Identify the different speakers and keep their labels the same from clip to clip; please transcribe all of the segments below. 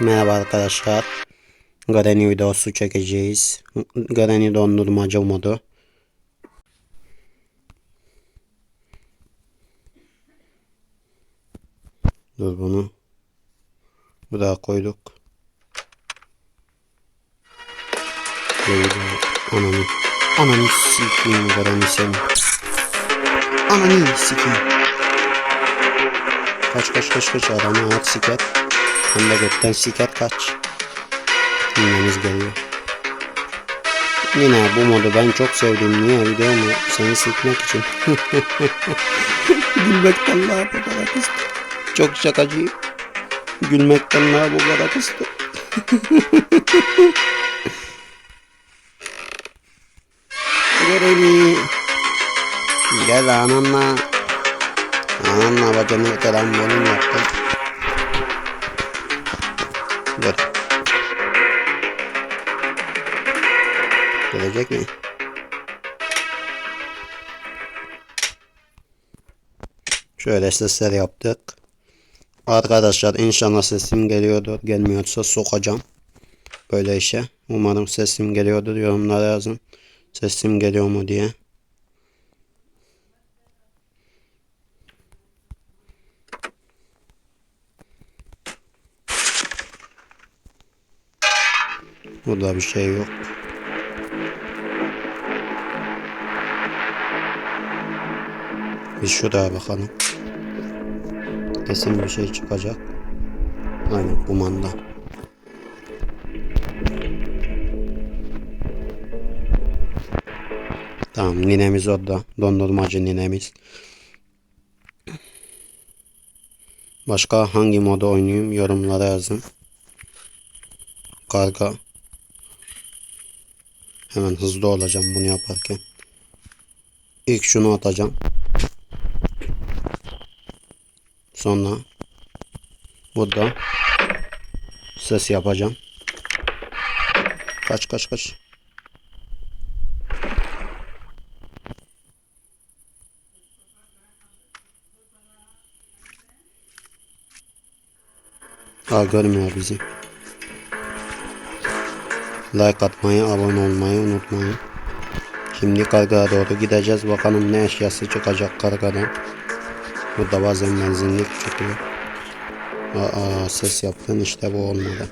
Speaker 1: Merhaba arkadaşlar. Granny videosu çekeceğiz. Granny dondurmacı modu. Dur bunu. Buraya koyduk. Böyle ananı. Ananı sikeyim Granny seni. Ananı sikeyim. Kaç kaç kaç kaç adamı at siket. Hem de gökten siket kaç. Dinlemiz geliyor. Yine bu modu ben çok sevdim. Niye biliyor musun? Seni sikmek için. Gülmekten daha bu kadar kıstı. Çok şakacıyım. Gülmekten daha bu kadar kıstı. Göreni. Gel ananla. Ananla bacını trambolin yaptım. Dur. Gelecek mi? Şöyle sesler yaptık. Arkadaşlar inşallah sesim geliyordur. Gelmiyorsa sokacağım. Böyle işe. Umarım sesim geliyordur. Yorumlara yazın. Sesim geliyor mu diye. Burada bir şey yok. Biz şuraya bakalım. Kesin bir şey çıkacak. Aynen kumanda. Tamam ninemiz orada. Dondurmacı ninemiz. Başka hangi moda oynayayım yorumlara yazın. Karga. Hemen hızlı olacağım bunu yaparken. İlk şunu atacağım. Sonra burada ses yapacağım. Kaç kaç kaç. Aa görmüyor bizi. Like atmayı, abone olmayı unutmayın. Şimdi kargaya doğru gideceğiz. Bakalım ne eşyası çıkacak kargadan. Burada bazen benzinlik çıkıyor. Aa ses yaptın işte bu olmadı.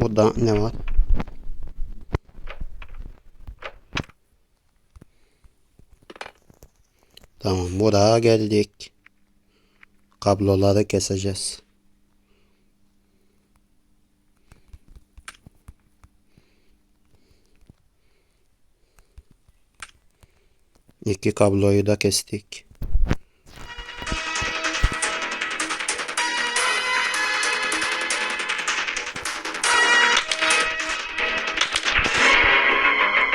Speaker 1: Burada ne var? Tamam buraya geldik. Kabloları keseceğiz. İki kabloyu da kestik.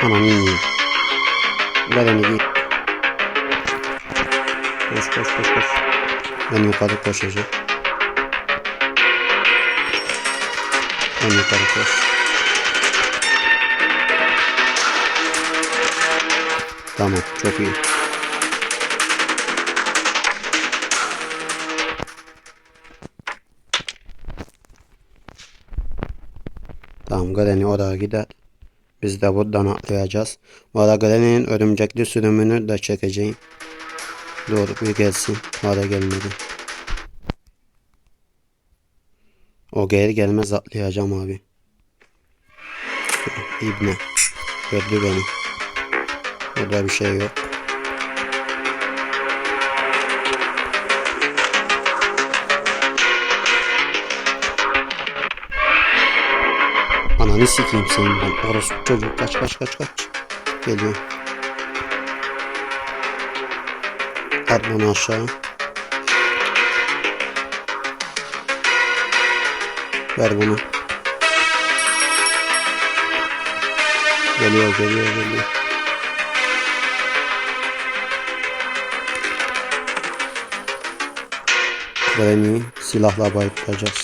Speaker 1: Aman iyi. Vereni git. Koş koş koş koş. Ben yukarı koşacağım. Ben yukarı koş. Tamam çok iyi. Tamam Granny oraya gider. Biz de buradan atlayacağız. Bu arada Granny'nin örümcekli sürümünü de çekeceğim. Dur bir gelsin. Hala gelmedi. O geri gelmez atlayacağım abi. İbne. Gördü beni. Burada bir şey yok. Ananı sikeyim senin ben. Orası çocuk kaç kaç kaç kaç. Geliyor. At bunu aşağı. Ver bunu. Geliyor geliyor geliyor. Granny'i silahla bayıltacağız.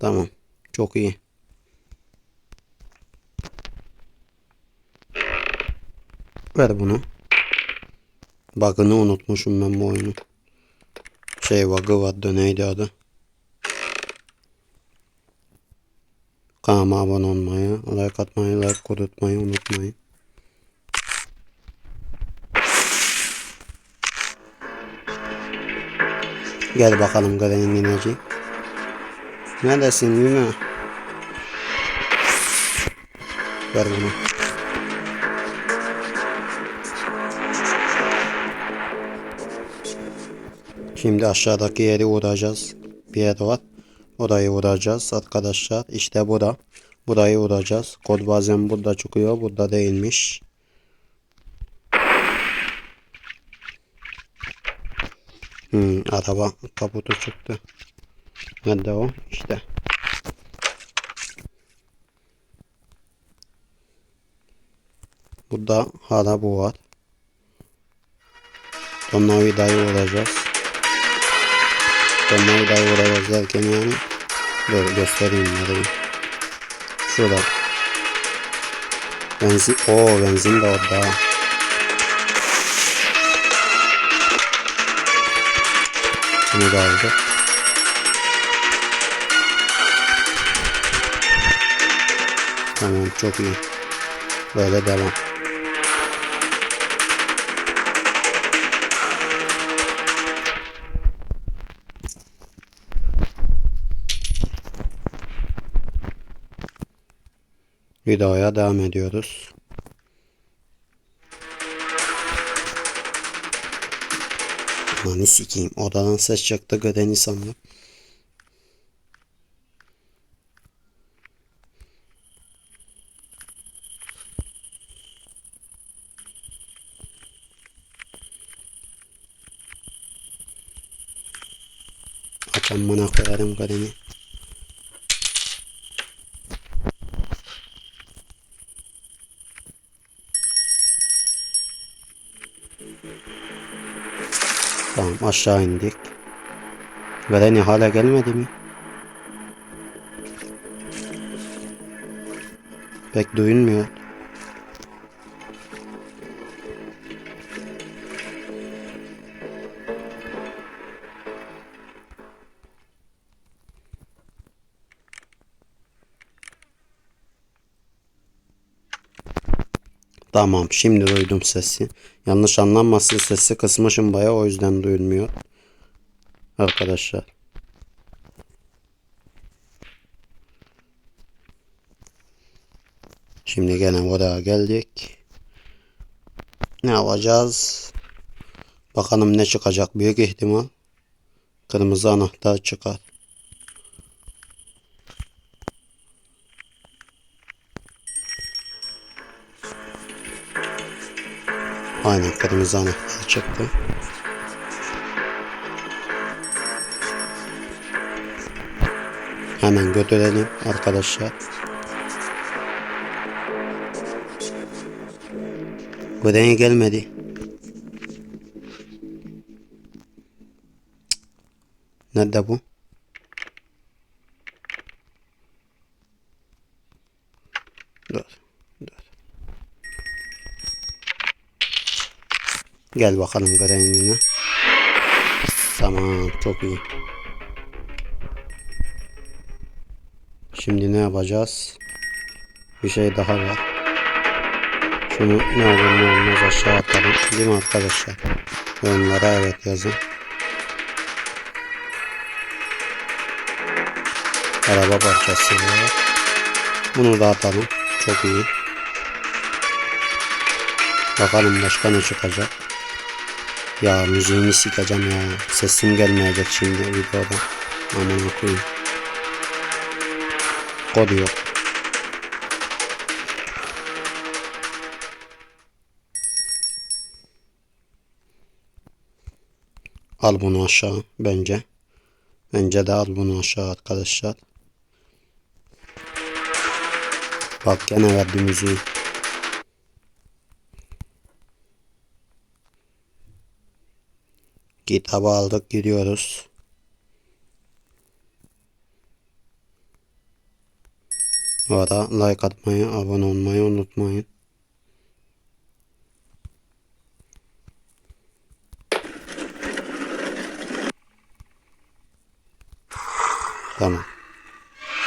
Speaker 1: Tamam. Çok iyi. Ver bunu. Bug'ını unutmuşum ben bu oyunu. Şey bug'ı vardı neydi adı? Kanalıma abone olmayı, like atmayı, like kodutmayı unutmayın. Gel bakalım Garen Yineci. Neredesin Yine? Ver bunu. Şimdi aşağıdaki yeri vuracağız. Bir yer var. Orayı vuracağız arkadaşlar. İşte bu da. Burayı vuracağız. Kod bazen burada çıkıyor. Burada değilmiş. Hmm, araba kaputu çıktı. Nerede o? İşte. Burada hala bu var. Tornavidayı vuracağız. Tornavidayı vuracağız derken yani. Dur göstereyim nereyi. Şurada. Benzin. Oo benzin de orada. Bunu da aldık. Tamam çok iyi. Böyle devam. Videoya devam ediyoruz. Ananı sikeyim. Odadan ses çıktı Granny sandım. Aç amına koyarım Granny. Tamam aşağı indik. Granny hala gelmedi mi? Pek duyulmuyor. Tamam şimdi duydum sesi. Yanlış anlanmasın sesi kısmışım baya o yüzden duyulmuyor. Arkadaşlar. Şimdi gene oraya geldik. Ne yapacağız? Bakalım ne çıkacak büyük ihtimal. Kırmızı anahtar çıkar. Aynen kırmızı anahtar çıktı. Hemen götürelim arkadaşlar. Granny gelmedi. Nerede bu? Gel bakalım Granny'ne. Tamam çok iyi. Şimdi ne yapacağız? Bir şey daha var. Şunu ne olur ne olmaz aşağı atalım. Değil mi arkadaşlar? Onlara evet yazın. Araba parçası var. Bunu da atalım. Çok iyi. Bakalım başka ne çıkacak. Ya müziğini sikeceğim ya. Sesim gelmeyecek şimdi videoda. Aman okuyayım. Kod yok. Al bunu aşağı bence. Bence de al bunu aşağı arkadaşlar. Bak gene verdi müziği. Kitabı aldık gidiyoruz. Bu arada like atmayı, abone olmayı unutmayın. Tamam.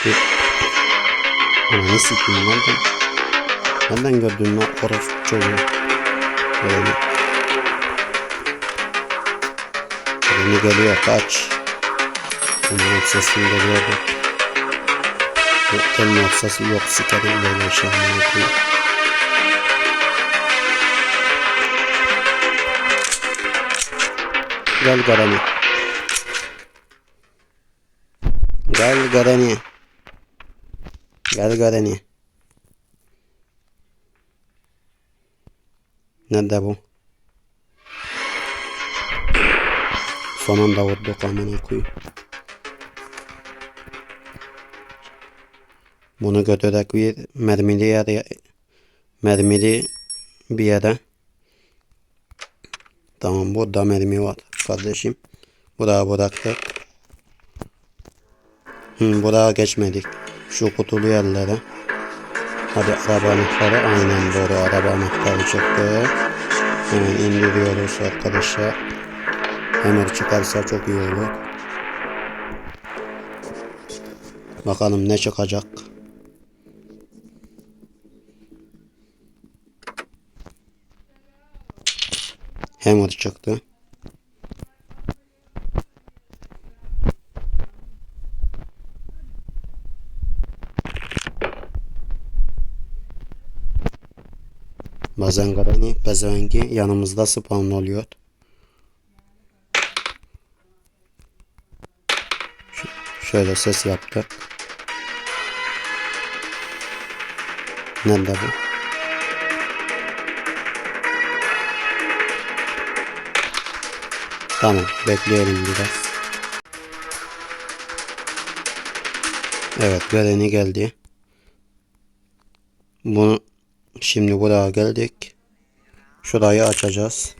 Speaker 1: Bir... Ananı sikeyim nereden? Nereden gördün lan orospu çocuğu? Böyle. Birini geliyor kaç. Bunun sesini geliyordu. Yok gelmiyor sesi yok sikerim böyle şey anlatıyor. Gel Garani. Gel Garani. Gel Garani. Nerede bu? Son anda vurduk amına koyayım. Bunu götürerek bir mermili yere mermili bir yere Tamam burada mermi var kardeşim. Buraya bıraktık. Hı, buraya geçmedik. Şu kutulu yerlere. Hadi araba anahtarı aynen doğru araba anahtarı çıktı. Hemen indiriyoruz arkadaşlar. Hemen çıkarsa çok iyi olur. Bakalım ne çıkacak. Hammer çıktı. Bazen Garani pezevengi yanımızda spawn oluyor. Şöyle ses yaptık. Nerede bu? Tamam bekleyelim biraz. Evet Garani geldi. Bunu şimdi buraya geldik. Şurayı açacağız.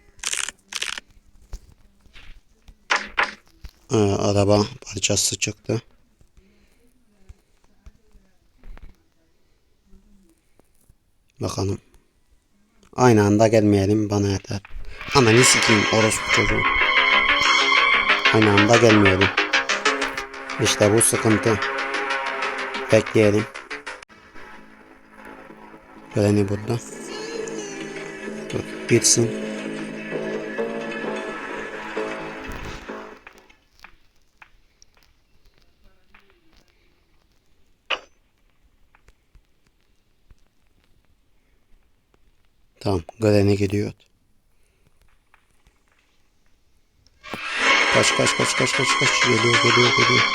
Speaker 1: Ee, araba parçası çıktı. Bakalım. Aynı anda gelmeyelim bana yeter. Ananı sikeyim orospu çocuğu. Aynı anda gelmeyelim. İşte bu sıkıntı. Bekleyelim. Geleni burada. Dur gitsin. Tamam, Granny gidiyor. Kaç kaç kaç kaç kaç kaç geliyor geliyor geliyor.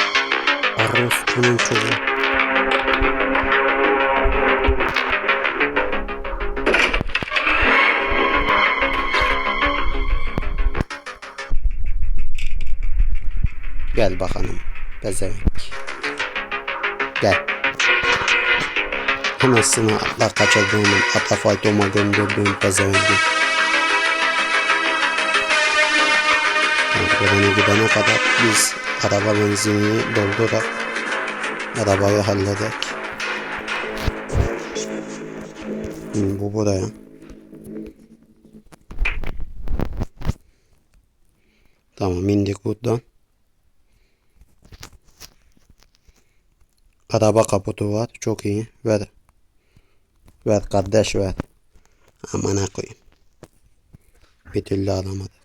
Speaker 1: Orospu'nun çocuğu. Gel bakalım. Pezevenk. Gel. Anasını atla kaçırdığımın atafaytoma gönderdiğim pezevenki. Buraya gidene kadar biz araba benzinini doldurak arabayı halledek. Hı, bu buraya. Tamam indik buradan. Araba kaputu var. Çok iyi. Ver. Ver kardeş ver. Amına koyayım. Bir türlü alamadık.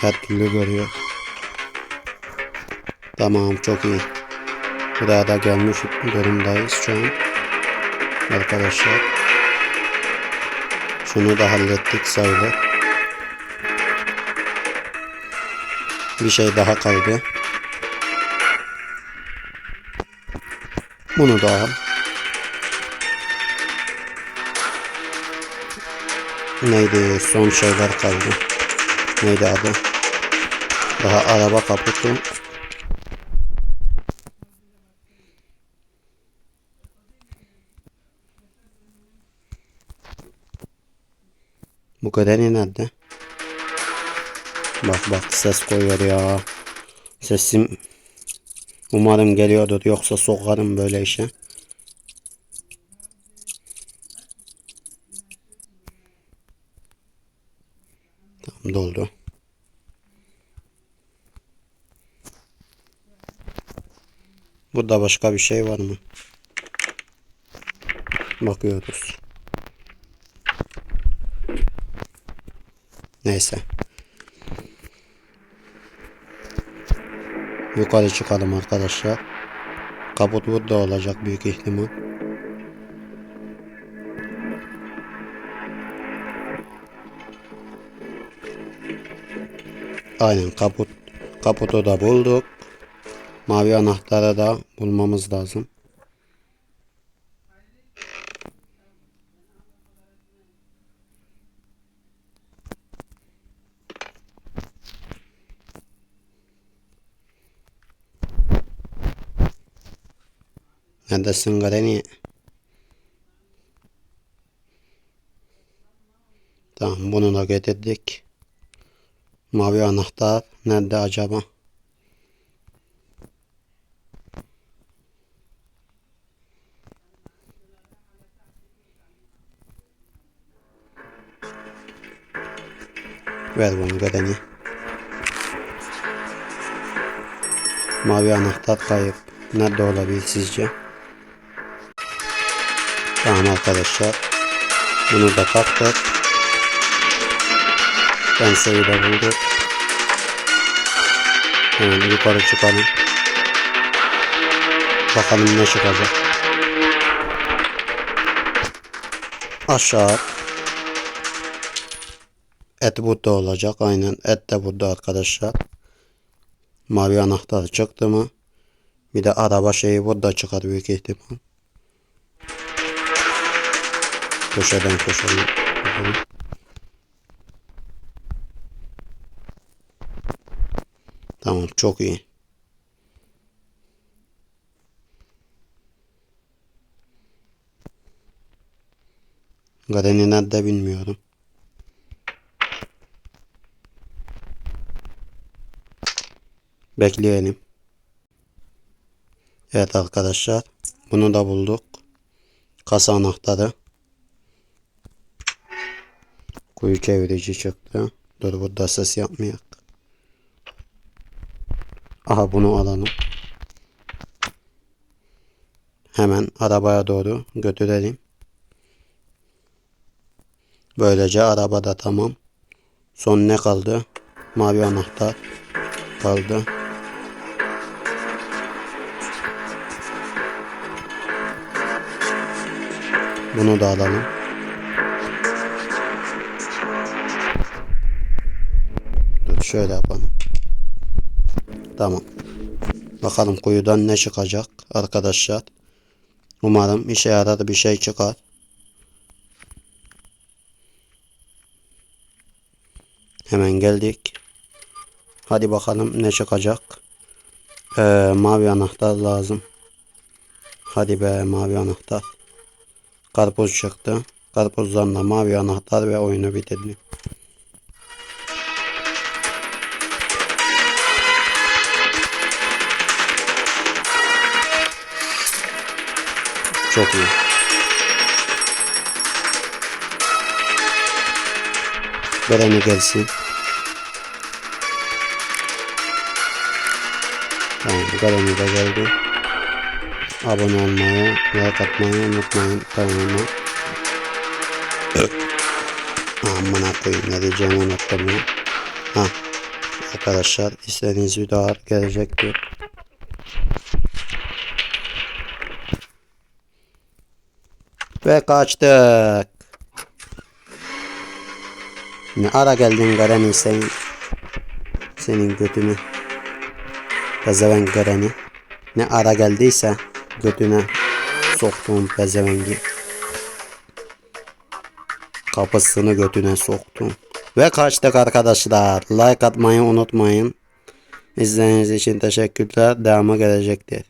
Speaker 1: Her türlü görüyor. Tamam çok iyi. Buraya da gelmiş durumdayız şu an. Arkadaşlar. Şunu da hallettik sayılır. Bir şey daha kaldı. Bunu da al. Neydi? Son şeyler kaldı. Neydi adı? Daha araba kaputu. Bu kadar nerede? Bak bak ses koyuyor ya. Sesim umarım geliyordur yoksa sokarım böyle işe. Tamam doldu. Burada başka bir şey var mı? Bakıyoruz. Neyse. Yukarı çıkalım arkadaşlar. Kaput burada olacak büyük ihtimal. Aynen kaput. Kaputu da bulduk. Mavi anahtarı da bulmamız lazım. Neredesin Granny? Tamam bunu da getirdik. Mavi anahtar nerede acaba? Ver bunu Granny. Mavi anahtar kayıp. Nerede olabilir sizce? Tamam arkadaşlar. Bunu da taktık. Penseyi de bulduk. Hemen yukarı çıkalım. Bakalım ne çıkacak. Aşağı. Et burada olacak. Aynen et de burada arkadaşlar. Mavi anahtar çıktı mı? Bir de araba şeyi burada çıkar büyük ihtimal. Köşeden köşeden. Tamam çok iyi. Garen'i nerede bilmiyorum. Bekleyelim. Evet arkadaşlar. Bunu da bulduk. Kasa anahtarı. Kuyu çevirici çıktı. Dur burada ses yapmayak. Aha bunu alalım. Hemen arabaya doğru götürelim. Böylece araba da tamam. Son ne kaldı? Mavi anahtar kaldı. Bunu da alalım. Şöyle yapalım. Tamam. Bakalım kuyudan ne çıkacak arkadaşlar. Umarım işe yarar bir şey çıkar. Hemen geldik. Hadi bakalım ne çıkacak. Ee, mavi anahtar lazım. Hadi be mavi anahtar. Karpuz çıktı. Karpuzdan da mavi anahtar ve oyunu bitirdim. Çok iyi. Bereni gelsin. Tamam, Bereni de geldi. Abone olmayı, like atmayı unutmayın kanalıma. Aman koyayım ne diyeceğimi unuttum ya. Ha. Arkadaşlar istediğiniz videolar gelecektir. Ve kaçtık. Ne ara geldin Gareni sen? Senin götünü. Pezevenk Gareni. Ne ara geldiyse götüne soktum pezevengi. Kapısını götüne soktum. Ve kaçtık arkadaşlar. Like atmayı unutmayın. İzlediğiniz için teşekkürler. Devamı gelecektir.